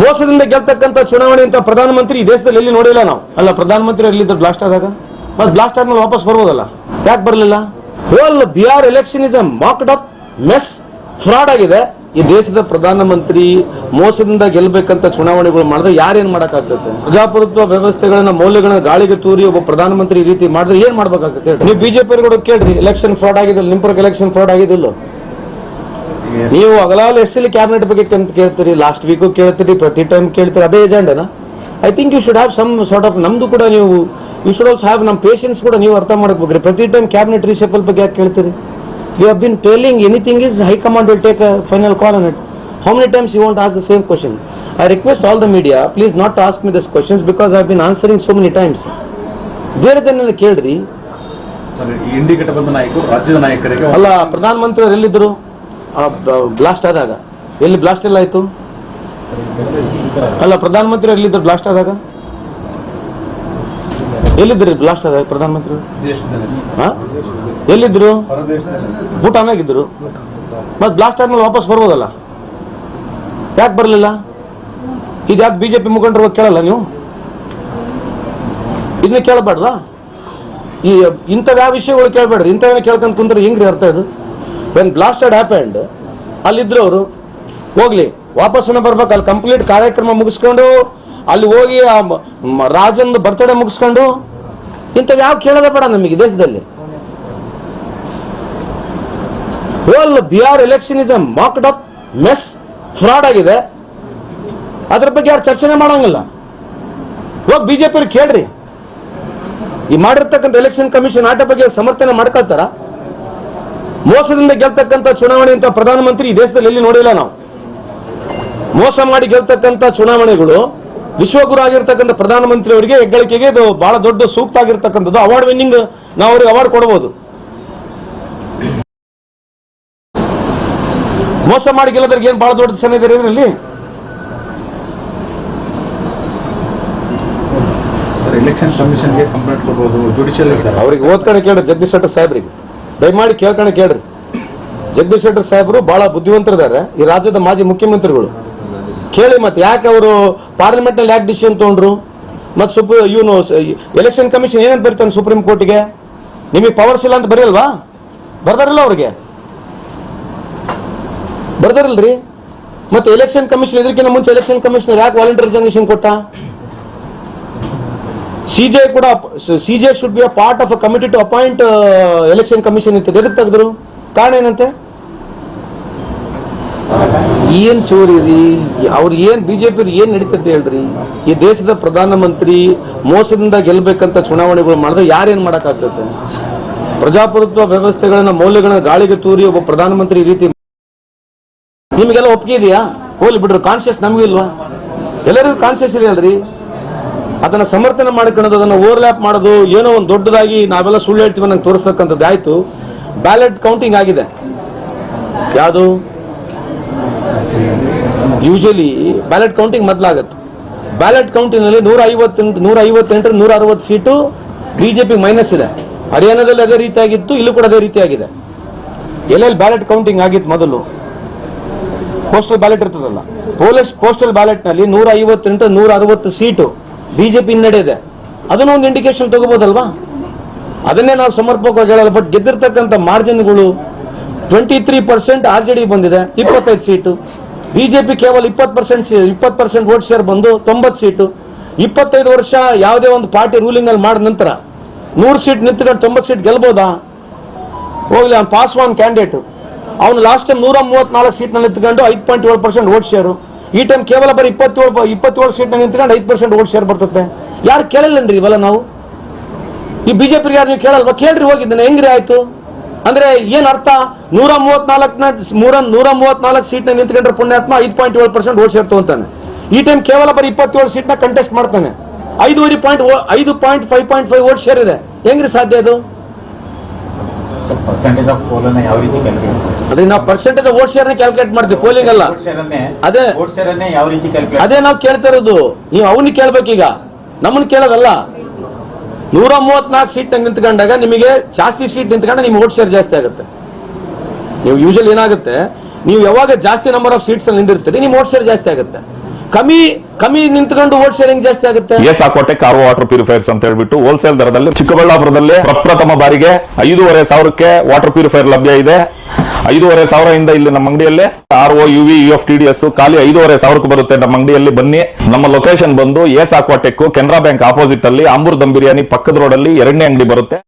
ಮೋಸದಿಂದ ಗೆಲ್ತಕ್ಕಂತ ಚುನಾವಣೆ ಅಂತ ಪ್ರಧಾನಮಂತ್ರಿ ಈ ದೇಶದಲ್ಲಿ ಎಲ್ಲಿ ನೋಡಿಲ್ಲ ನಾವು. ಅಲ್ಲ, ಪ್ರಧಾನಮಂತ್ರಿ ಎಲ್ಲಿದ್ದ ಬ್ಲಾಸ್ಟ್ ಆದಾಗ? ಮತ್ತೆ ಬ್ಲಾಸ್ಟ್ ಆದ್ಮೇಲೆ ವಾಪಸ್ ಬರ್ಬೋದಲ್ಲ? ಯಾಕೆ ಬರಲಿಲ್ಲ? Whole Bihar election is a mocked up mess fraud ಆಗಿದೆ. ಈ ದೇಶದ ಪ್ರಧಾನಮಂತ್ರಿ ಮೋಸದಿಂದ ಗೆಲ್ಬೇಕಂತ ಚುನಾವಣೆಗಳು ಮಾಡಿದ್ರೆ ಯಾರೇನ್ ಮಾಡಕ್ಕಾಗ್ತದೆ? ಪ್ರಜಾಪ್ರಭುತ್ವ ವ್ಯವಸ್ಥೆಗಳನ್ನ, ಮೌಲ್ಯಗಳನ್ನ ಗಾಳಿಗೆ ತೂರಿ ಒಬ್ಬ ಪ್ರಧಾನಮಂತ್ರಿ ಈ ರೀತಿ ಮಾಡಿದ್ರೆ ಏನ್ ಮಾಡ್ಬೇಕಾಗ್ತದೆ? ಹೇಳಿ ನೀವು ಬಿಜೆಪಿ ಕೇಳ್ರಿ ಎಲೆಕ್ಷನ್ ಫ್ರಾಡ್ ಆಗಿದೆ, ನಿಮ್ ಎಲೆಕ್ಷನ್ ಫ್ರಾಡ್ ಆಗಿದಿಲ್ಲ ನೀವು ಅಗಲಾಲ್ ಎಸ್ ಎಲ್ ಕ್ಯಾಬಿನೆಟ್ ಬಗ್ಗೆ ಕೇಳ್ತೀರಿ ಲಾಸ್ಟ್ ವೀಕು ಕೇಳ್ತೀರಿ ಪ್ರತಿ ಟೈಮ್ ಕೇಳ್ತೀರಿ ಅದೇ ಏಜೆಂಡನ I think you should have some sort of ನಮ್ದು ಕೂಡ ನೀವು ಯು ಶುಡ್ ಆಲ್ಸ್ ಹ್ಯಾವ್ ನಮ್ಮ ಪೇಷನ್ಸ್ ಕೂಡ ನೀವು ಅರ್ಥ ಮಾಡ್ಕೋಬೇಕ್ರಿ. ಪ್ರತಿ ಟೈಮ್ ಕ್ಯಾಬಿನೆಟ್ ರಿಸೆಫಲ್ ಬಗ್ಗೆ ಯಾಕೆ ಕೇಳ್ತೀರಿ? You have been telling anything is high command will take a final call on it how many times you want ask the same question I request all the media please not ask me this questions because I been answering so many times ಕೇಳ್ರಿ. ನಾಯಕರು ರಾಜ್ಯದ ನಾಯಕರಿಗೆ ಅಲ್ಲ ಪ್ರಧಾನಮಂತ್ರಿ ಅವರೆಲ್ಲಿದ್ದರು ಎಲ್ಲಿದ್ರು blast ಆದಾಗ. ಎಲ್ಲಿ blast ಎಲ್ಲ ಆಯ್ತು? ಅಲ್ಲ ಪ್ರಧಾನಮಂತ್ರಿ ಎಲ್ಲಿದ್ದರು ಬ್ಲಾಸ್ಟ್ ಆದಾಗ? ಎಲ್ಲಿದ್ರಿ ಬ್ಲಾಸ್ಟ್ ಆದಾಗ ಪ್ರಧಾನಮಂತ್ರಿ? ಮಂತ್ರಿ ಹಾ ಎಲ್ಲಿದ್ರು ಹೊರ ದೇಶದಲ್ಲಿ ಭೂಟಾನಾಗಿದ್ರು ಮತ್ ಬ್ಲಾಸ್ಟ್ ಆದ್ಮೇಲೆ ವಾಪಸ್ ಬರ್ಬೋದಲ್ಲ? ಯಾಕೆ ಬರಲಿಲ್ಲ? ಯಾಕೆ ಬಿಜೆಪಿ ಮುಖಂಡರು ಕೇಳಲ್ಲ ನೀವು? ಇದನ್ನ ಕೇಳಬಾರ್ದಾ? ಈ ಇಂಥ ಯಾವ ವಿಷಯಗಳು ಕೇಳಬೇಡ್ರಿ? ಇಂಥವನ್ನ ಕೇಳ್ಕೊಂಡ್ ಕುಂದ್ರೆ ಹೆಂಗ್ರಿ ಅರ್ಥ ಇದು ವೆನ್ ಬ್ಲಾಸ್ಟೆಡ್ ಹ್ಯಾಪೆಂಡ್ ಅಲ್ಲಿದ್ರು ಅವರು, ಹೋಗ್ಲಿ ವಾಪಸ್ಸನ್ನ ಬರ್ಬೇಕು, ಅಲ್ಲಿ ಕಂಪ್ಲೀಟ್ ಕಾರ್ಯಕ್ರಮ ಮುಗಿಸ್ಕೊಂಡು, ಅಲ್ಲಿ ಹೋಗಿ ಆ ರಾಜನ್ ಬರ್ತಡೇ ಮುಗಿಸ್ಕೊಂಡು ಇಂಥವ್ ಯಾವ ಕೇಳೋದೇ ಬೇಡ ನಮಗೆ ದೇಶದಲ್ಲಿ. Whole Bihar election is a mocked up mess fraud ಆಗಿದೆ. ಅದ್ರ ಬಗ್ಗೆ ಯಾರು ಚರ್ಚೆನೆ ಮಾಡೋಂಗಿಲ್ಲ. ಹೋಗಿ ಬಿಜೆಪಿ ಕೇಳ್ರಿ. ಈ ಮಾಡಿರ್ತಕ್ಕಂಥ ಎಲೆಕ್ಷನ್ ಕಮಿಷನ್ ಆಟ ಬಗ್ಗೆ ಸಮರ್ಥನೆ ಮಾಡ್ಕೊಳ್ತಾರ? ಮೋಸದಿಂದ ಗೆಲ್ತಕ್ಕಂಥ ಚುನಾವಣೆ ಅಂತ ಪ್ರಧಾನಮಂತ್ರಿ ಈ ದೇಶದಲ್ಲಿ ಎಲ್ಲಿ ನೋಡಿಲ್ಲ ನಾವು. ಮೋಸ ಮಾಡಿ ಗೆಲ್ತಕ್ಕಂಥ ಚುನಾವಣೆಗಳು ವಿಶ್ವಗುರು ಆಗಿರ್ತಕ್ಕಂಥ ಪ್ರಧಾನಮಂತ್ರಿ ಅವರಿಗೆ ಹೆಗ್ಗಳಿಕೆಗೆ ಇದು ಬಹಳ ದೊಡ್ಡ ಸೂಕ್ತ ಆಗಿರ್ತಕ್ಕಂಥದ್ದು. ಅವಾರ್ಡ್ ವಿನ್ನಿಂಗ್ ನಾವು ಅವರಿಗೆ ಅವಾರ್ಡ್ ಕೊಡಬಹುದು ಮೋಸ ಮಾಡಿ ಗೆಲ್ಲದ್ರಿಗೆ ಏನ್ ಬಹಳ ದೊಡ್ಡ ಸಮಯ ಇದೆ ಇದರಲ್ಲಿ? ಎಲೆಕ್ಷನ್ ಕಮಿಷನ್ಗೆ ಕಂಪ್ಲೇಂಟ್ ಕೊಡಬಹುದು ಜುಡಿಷಿಯಲ್ ಅವ್ರಿಗೆ ಓದ್ಕಣೆ ಕೇಳ ಜಗದೀಶ್ ಶೆಟ್ಟರ್ ಸಾಹೇಬ್ರಿಗೆ. ದಯಮಾಡಿ ಕೇಳ್ಕಣೆ ಕೇಳ್ರಿ. ಜಗದೀಶ್ ಶೆಟ್ಟರ್ ಸಾಹೇಬರು ಬಹಳ ಬುದ್ಧಿವಂತರಿದ್ದಾರೆ. ಈ ರಾಜ್ಯದ ಮಾಜಿ ಮುಖ್ಯಮಂತ್ರಿಗಳು. ಕೇಳಿ ಮತ್ತೆ, ಯಾಕೆ ಅವರು ಪಾರ್ಲಿಮೆಂಟ್ನಲ್ಲಿ ಯಾಕೆ ಡಿಸಿಷನ್ ತಗೊಂಡ್ರು? ಮತ್ತೆ ಸುಪ್ರ, ಇವನು ಎಲೆಕ್ಷನ್ ಕಮಿಷನ್ ಏನಂತ ಬರ್ತಾನೆ ಸುಪ್ರೀಂ ಕೋರ್ಟ್ಗೆ? ನಿಮಗೆ ಪವರ್ಸ್ ಇಲ್ಲ ಅಂತ ಬರೆಯಲ್ವಾ? ಬರ್ದಾರಲ್ಲ ಅವ್ರಿಗೆ. ಬರ್ದಾರಲ್ರಿ. ಮತ್ತೆ ಎಲೆಕ್ಷನ್ ಕಮಿಷನ್ ಇದಕ್ಕಿಂತ ಮುಂಚೆ ಎಲೆಕ್ಷನ್ ಕಮಿಷನರ್ ಯಾಕೆ ವಾಲಂಟಿಯರ್ ರಿಸರ್ವೇಷನ್ ಕೊಟ್ಟ? ಸಿಜೆ ಕೂಡ CJ should be a part of a committee to appoint election commission ಇತ್ತು ಎದಕ್ಕೆ ತೆಗೆದ್ರು? ಕಾರಣ ಏನಂತೆ? ಏನ್ ಚೋರಿ ರೀ? ಅವ್ರು ಏನ್ ಬಿಜೆಪಿ ಏನ್ ನಡೀತದೆ ಹೇಳ್ರಿ ಈ ದೇಶದ ಪ್ರಧಾನಮಂತ್ರಿ ಮೋಸದಿಂದ ಗೆಲ್ಬೇಕಂತ ಚುನಾವಣೆಗಳು ಮಾಡಿದ್ರೆ ಯಾರೇನ್ ಮಾಡಕ್ಕಾಗ್ತದೆ ಪ್ರಜಾಪ್ರಭುತ್ವ ವ್ಯವಸ್ಥೆಗಳನ್ನ, ಮೌಲ್ಯಗಳನ್ನ ಗಾಳಿಗೆ ತೂರಿ ಒಬ್ಬ ಪ್ರಧಾನಮಂತ್ರಿ ಈ ರೀತಿ ನಿಮಗೆಲ್ಲ ಒಪ್ಪಿಗೆ ಇದೆಯಾ? ಹೋಗ್ಲಿ ಬಿಡ್ರಿ ಕಾನ್ಶಿಯಸ್ ನಮಗೂ ಎಲ್ಲರಿಗೂ ಕಾನ್ಶಿಯಸ್ ಇದೆ ಅಲ್ರಿ. ಅದನ್ನ ಸಮರ್ಥನೆ ಮಾಡ್ಕೊಳ್ಳೋದು, ಅದನ್ನ ಓವರ್ಲ್ಯಾಪ್ ಮಾಡೋದು, ಏನೋ ಒಂದು ದೊಡ್ಡದಾಗಿ ನಾವೆಲ್ಲ ಸುಳ್ಳು ಹೇಳ್ತೀವಿ ನಂಗೆ ತೋರಿಸ್ತಕ್ಕಂಥದ್ದು ಆಯ್ತು. ಬ್ಯಾಲೆಟ್ ಕೌಂಟಿಂಗ್ ಆಗಿದೆ. ಯಾವುದು? ಯೂಶಲಿ ಬ್ಯಾಲೆಟ್ ಕೌಂಟಿಂಗ್ ಮೊದಲಾಗತ್ತೆ. ಬ್ಯಾಲೆಟ್ ಕೌಂಟಿಂಗ್ನಲ್ಲಿ ನೂರ ಐವತ್ತೆಂಟು ನೂರ ಐವತ್ತೆಂಟು ನೂರ ಅರವತ್ತು ಸೀಟು ಬಿಜೆಪಿ ಮೈನಸ್ ಇದೆ. ಹರಿಯಾಣದಲ್ಲಿ ಅದೇ ರೀತಿಯಾಗಿತ್ತು, ಇಲ್ಲೂ ಕೂಡ ಅದೇ ರೀತಿಯಾಗಿದೆ. ಎಲ್ಲೆಲ್ಲಿ ಬ್ಯಾಲೆಟ್ ಕೌಂಟಿಂಗ್ ಆಗಿತ್ತು ಮೊದಲು? ಪೋಸ್ಟಲ್ ಬ್ಯಾಲೆಟ್ ಇರ್ತದಲ್ಲ. ಪೊಲೀಸ್ ಪೋಸ್ಟಲ್ ಬ್ಯಾಲೆಟ್ನಲ್ಲಿ ನೂರ ಐವತ್ತೆಂಟು ನೂರ ಅರವತ್ತು ಸೀಟು. ಬಿಜೆಪಿ ಹಿನ್ನಡೆ ಇದೆ. ಅದನ್ನು ಒಂದು ಇಂಡಿಕೇಶನ್ ತಗೋಬಹುದಲ್ವಾ ಅದನ್ನೇ ನಾವು ಸಮರ್ಪಕವಾಗಿ ಹೇಳಲ್ಲ ಬಟ್ ಗೆದ್ದಿರ್ತಕ್ಕಂಥ ಮಾರ್ಜಿನ್ಗಳು twenty three percent R J D ಬಂದಿದೆ, ಇಪ್ಪತ್ತೈದು ಸೀಟು ಬಿಜೆಪಿ ಕೇವಲ ಇಪ್ಪತ್ತು ಪರ್ಸೆಂಟ್ ಇಪ್ಪತ್ತು ಪರ್ಸೆಂಟ್ ವೋಟ್ ಶೇರ್ ಬಂದು ತೊಂಬತ್ತು ಸೀಟು ಇಪ್ಪತ್ತೈದು ವರ್ಷ ಯಾವುದೇ ಒಂದು ಪಾರ್ಟಿ ರೂಲಿಂಗ್ನಲ್ಲಿ ಮಾಡಿದ ನಂತರ ನೂರು ಸೀಟ್ ನಿಂತ್ಕೊಂಡು ತೊಂಬತ್ತು ಸೀಟ್ ಗೆಲ್ಬೋದಾ? ಹೋಗ್ಲಿ ಅವ್ನು ಪಾಸ್ ಒನ್ ಕ್ಯಾಂಡಿಡೇಟ್ ಅವನು ಲಾಸ್ಟ್ ಟೈಮ್ ನೂರ ಮೂವತ್ನಾಲ್ಕು ಸೀಟ್ನಲ್ಲಿ ನಿಂತ್ಕೊಂಡು ಐದು ಪಾಯಿಂಟ್ ಏಳು ಪರ್ಸೆಂಟ್ ವೋಟ್ ಶೇರು ಈ ಟೈಮ್ ಕೇವಲ ಬರೀ ಇಪ್ಪತ್ತೇಳು ಇಪ್ಪತ್ತೇಳು ಸೀಟ್ನಲ್ಲಿ ನಿಂತ್ಕೊಂಡು ಐದು ಪರ್ಸೆಂಟ್ ಓಟ್ ಶೇರ್ ಬರ್ತದೆ. ಯಾರು ಕೇಳಲ್ಲನ್ರಿ ಇವೆಲ್ಲ ನಾವು? ಈ ಬಿಜೆಪಿ ಯಾರು ನೀವು ಕೇಳಲ್ವಾ? ಕೇಳ್ರಿ ಹೋಗಿದ್ದಾನೆ ಹೆಂಗ್ರಿ ಆಯ್ತು? ಅಂದ್ರೆ ಏನ್ ಅರ್ಥ? ನೂರ ಮೂವತ್ನಾಲ್ಕನ ಮೂರ ನೂರ ಮೂವತ್ನಾಲ್ಕು ಸೀಟ್ನ ನಿಂತ್ಕೊಂಡ್ರೆ ಪುಣ್ಯಾತ್ಮ ಐದು ಪಾಯಿಂಟ್ ಏಳು ಪರ್ಸೆಂಟ್ ಓಟ್ ಶೇರ್ ತಗೊಂತಾನೆ. ಈ ಟೈಮ್ ಕೇವಲ ಬರೀ ಇಪ್ಪತ್ತೇಳು ಸೀಟ್ನ ಕಂಟೆಸ್ಟ್ ಮಾಡ್ತಾನೆ. ಐದುವರೆ ಪಾಯಿಂಟ್ ಐದು point five point five vote share ಇದೆ. ಹೆಂಗ್ರಿ ಸಾಧ್ಯ ಅದು? ಪರ್ಸೆಂಟೇಜ್ ಆಫ್ ಯಾವ ರೀತಿ ಕ್ಯಾಲ್ಕುಲೇಟ್ ಅದೇ ನಾವು ಪರ್ಸೆಂಟೇಜ್ ವೋಟ್ ಶೇರ್ ಕ್ಯಾಲ್ಕುಲೇಟ್ ಮಾಡ್ತೀವಿ ಪೋಲಿಂಗ್ ಅಲ್ಲ. ಅದೇ. ಶೇರ್ ಯಾವ ರೀತಿ ಕ್ಯಾಲ್ಕುಲೇಟ್ ಅದೇ ನಾವು ಕೇಳ್ತಾ ಇರೋದು ನೀವು ಅವನ್ನ ಕೇಳ್ಬೇಕೀಗ ನಮ್ಮನ್ನ ಕೇಳೋದಲ್ಲ. ನೂರ ಮೂವತ್ನಾಲ್ಕು ಸೀಟ್ ನಿಂತ್ಕೊಂಡಾಗ ನಿಮಗೆ ಜಾಸ್ತಿ ಸೀಟ್ ನಿಂತ್ಕೊಂಡ ನಿಮ್ಗೆ ವೋಟ್ ಶೇರ್ ಜಾಸ್ತಿ ಆಗುತ್ತೆ. ನೀವು ಯೂಶಲ್ ಏನಾಗುತ್ತೆ ನೀವು ಯಾವಾಗ ಜಾಸ್ತಿ ನಂಬರ್ ಆಫ್ ಸೀಟ್ಸ್ ನಿಂದಿರ್ತೀರಿ ನಿಮ್ಮ ವೋಟ್ ಶೇರ್ ಜಾಸ್ತಿ ಆಗುತ್ತೆ. ಕಮ್ಮಿ ಕಮ್ಮಿ ನಿಂತ್ಕೊಂಡು ಓಟ್ ಶೇರಿಂಗ್ ಜಾಸ್ತಿ ಆಗುತ್ತೆ. S Aquatech car water purifiers ಅಂತ ಹೇಳ್ಬಿಟ್ಟು ಹೋಲ್ಸೇಲ್ ದರದಲ್ಲಿ ಚಿಕ್ಕಬಳ್ಳಾಪುರದಲ್ಲಿ ಪ್ರಪ್ರಥಮ ಬಾರಿಗೆ ಐದೂವರೆ ಸಾವಿರಕ್ಕೆ ವಾಟರ್ ಪ್ಯೂರಿಫೈರ್ ಲಭ್ಯ ಇದೆ. ಐದೂವರೆ ಸಾವಿರದಿಂದ ಇಲ್ಲಿ ನಮ್ಮ ಅಂಗಡಿಯಲ್ಲಿ R O U V F T D S ಖಾಲಿ ಐದೂವರೆ ಸಾವಿರಕ್ಕೆ ಬರುತ್ತೆ ನಮ್ಮ ಅಂಗಡಿಯಲ್ಲಿ. ಬನ್ನಿ, ನಮ್ಮ ಲೊಕೇಶನ್ ಬಂದು S Aquatech Canara bank opposite ಅಲ್ಲಿ ಅಂಬೂರ್ ದಮ್ ಬಿರಿಯಾನಿ ಪಕ್ಕದ ರೋಡ್ ಅಲ್ಲಿ ಎರಡನೇ ಅಂಗಡಿ ಬರುತ್ತೆ.